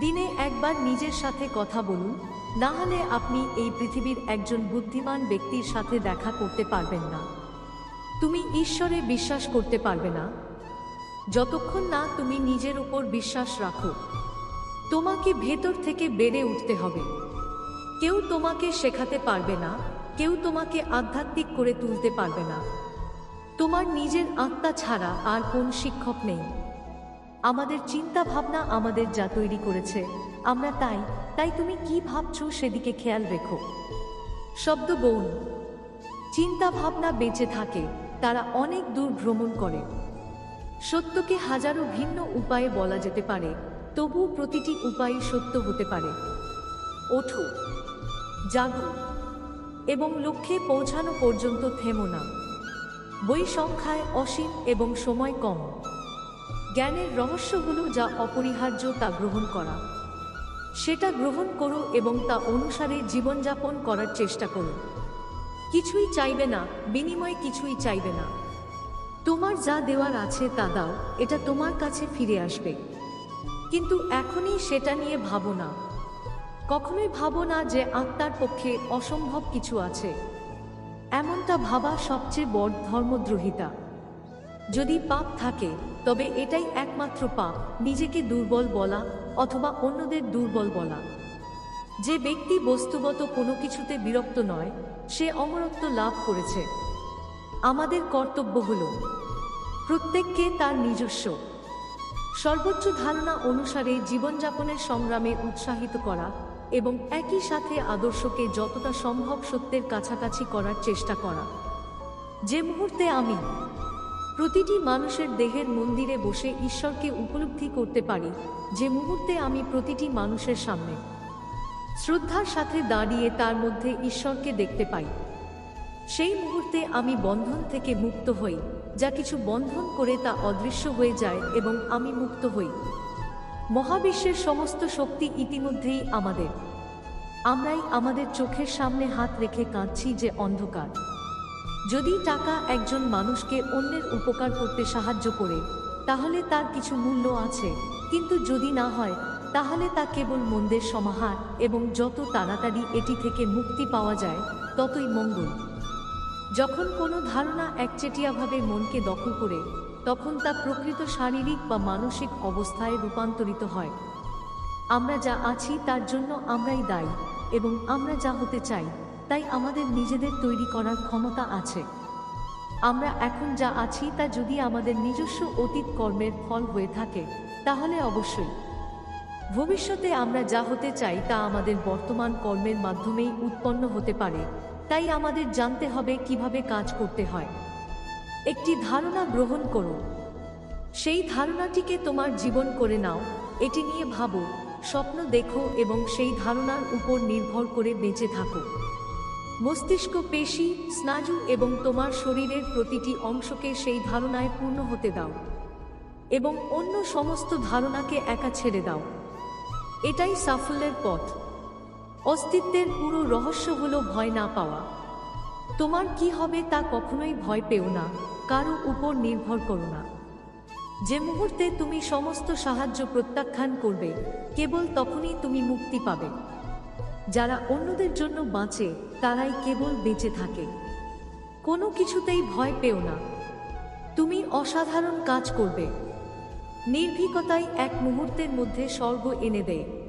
দিনে একবার নিজের সাথে কথা বলুন, না হলে আপনি এই পৃথিবীর একজন বুদ্ধিমান ব্যক্তির সাথে দেখা করতে পারবেন না। তুমি ঈশ্বরে বিশ্বাস করতে পারবে না। যতক্ষণ না তুমি নিজের উপর বিশ্বাস রাখো, তোমাকে ভেতর থেকে বেড়ে উঠতে হবে। কেউ তোমাকে শেখাতে পারবে না, কেউ তোমাকে আধ্যাত্মিক করে তুলতে পারবে না। তোমার নিজের আত্মা ছাড়া আর কোন শিক্ষক নেই। আমাদের চিন্তা ভাবনা আমাদের যা তৈরি করেছে। আমরা তাই তাই তুমি কি ভাবছ সেদিকে খেয়াল রেখো। শব্দ গৌণ চিন্তা ভাবনা বেঁচে থাকে, তারা অনেক দূর ভ্রমণ করে। সত্যকে হাজারো ভিন্ন উপায়ে বলা যেতে পারে তবু প্রতিটি উপায় সত্য হতে পারে। ওঠো, জাগো, এবং লক্ষ্যে পৌঁছানো পর্যন্ত থেমো না। বই সংখ্যায় অসীম এবং সময় কম। জ্ঞানের রহস্য হলো যা অপরিহার্য তা গ্রহণ করা। সেটা গ্রহণ করো এবং তা অনুসারে জীবনযাপন করার চেষ্টা করো। কিছুই চাইবে না, বিনিময়ে কিছুই চাইবে না। তোমার যা দেওয়ার আছে তা দাও, এটা তোমার কাছে ফিরে আসবে। কিন্তু এখনই সেটা নিয়ে ভাবো না। কখনোই ভাবো না যে আত্মার পক্ষে অসম্ভব কিছু আছে। এমনটা ভাবা সবচেয়ে বড় ধর্মদ্রোহিতা। যদি পাপ থাকে, তবে এটাই একমাত্র পাপ, নিজেকে দুর্বল বলা অথবা অন্যদের দুর্বল বলা। যে ব্যক্তি বস্তুগত কোনো কিছুতে বিরক্ত নয়, সে অমরত্ব লাভ করেছে। আমাদের কর্তব্য হল প্রত্যেককে তার নিজস্ব। সর্বোচ্চ ধারণা অনুসারে জীবনযাপনের সংগ্রামে উৎসাহিত করা এবং একই সাথে আদর্শকে যতটা সম্ভব সত্যের কাছাকাছি করার চেষ্টা করা। যে মুহূর্তে আমি প্রতিটি মানুষের দেহের মন্দিরে বসে ঈশ্বরকে উপলব্ধি করতে পারি, যে মুহূর্তে আমি প্রতিটি মানুষের সামনে। শ্রদ্ধার সাথে দাঁড়িয়ে তার মধ্যে ঈশ্বরকে দেখতে পাই। সেই মুহূর্তে আমি বন্ধন থেকে মুক্ত হই, যা কিছু বন্ধন করে তা অদৃশ্য হয়ে যায় এবং আমি মুক্ত হই। মহাবিশ্বের সমস্ত শক্তি ইতিমধ্যেই আমাদের। আমরাই আমাদের চোখের সামনে হাত রেখে কাঁদছি যে অন্ধকার। যদি টাকা একজন মানুষকে অন্যের উপকার করতে সাহায্য করে, তাহলে তার কিছু মূল্য আছে। কিন্তু যদি না হয়, তাহলে তা কেবল মন্দের সমাহার এবং যত তাড়াতাড়ি এটি থেকে মুক্তি পাওয়া যায়, ততই মঙ্গল। যখন কোনো ধারণা একচেটিয়াভাবে মনকে দখল করে, তখন তা প্রকৃত শারীরিক বা মানসিক অবস্থায় রূপান্তরিত হয়। আমরা যা আছি তার জন্য আমরাই দায়ী এবং আমরা যা হতে চাই তাই আমাদের নিজেদের তৈরি করার ক্ষমতা আছে। আমরা এখন যা আছি তা যদি আমাদের নিজস্ব অতীত কর্মের ফল হয়ে থাকে, তাহলে অবশ্যই। ভবিষ্যতে আমরা যা হতে চাই তা আমাদের বর্তমান কর্মের মাধ্যমেই উৎপন্ন হতে পারে। তাই আমাদের জানতে হবে কীভাবে কাজ করতে হয়। একটি ধারণা গ্রহণ করো। সেই ধারণাটিকে তোমার জীবন করে নাও। এটি নিয়ে ভাবো, স্বপ্ন দেখো এবং সেই ধারণার উপর নির্ভর করে বেঁচে থাকো। মস্তিষ্ক, পেশি, স্নায়ু এবং তোমার শরীরের প্রতিটি অংশকে সেই ধারণায় পূর্ণ হতে দাও এবং অন্য সমস্ত ধারণাকে একা ছেড়ে দাও। এটাই সাফল্যের পথ। অস্তিত্বের পুরো রহস্য হলো ভয় না পাওয়া। তোমার কি হবে তা কখনোই ভয় পেও না, কারও উপর নির্ভর করো না। যে মুহূর্তে তুমি সমস্ত সাহায্য প্রত্যাখ্যান করবে, কেবল তখনই তুমি মুক্তি পাবে। যারা অন্যদের জন্য বাঁচে, তারাই কেবল বেঁচে থাকে। কোনো কিছুতেই ভয় পেও না। তুমি অসাধারণ কাজ করবে। নির্ভীকতাই এক মুহূর্তের মধ্যে স্বর্গ এনে দেয়।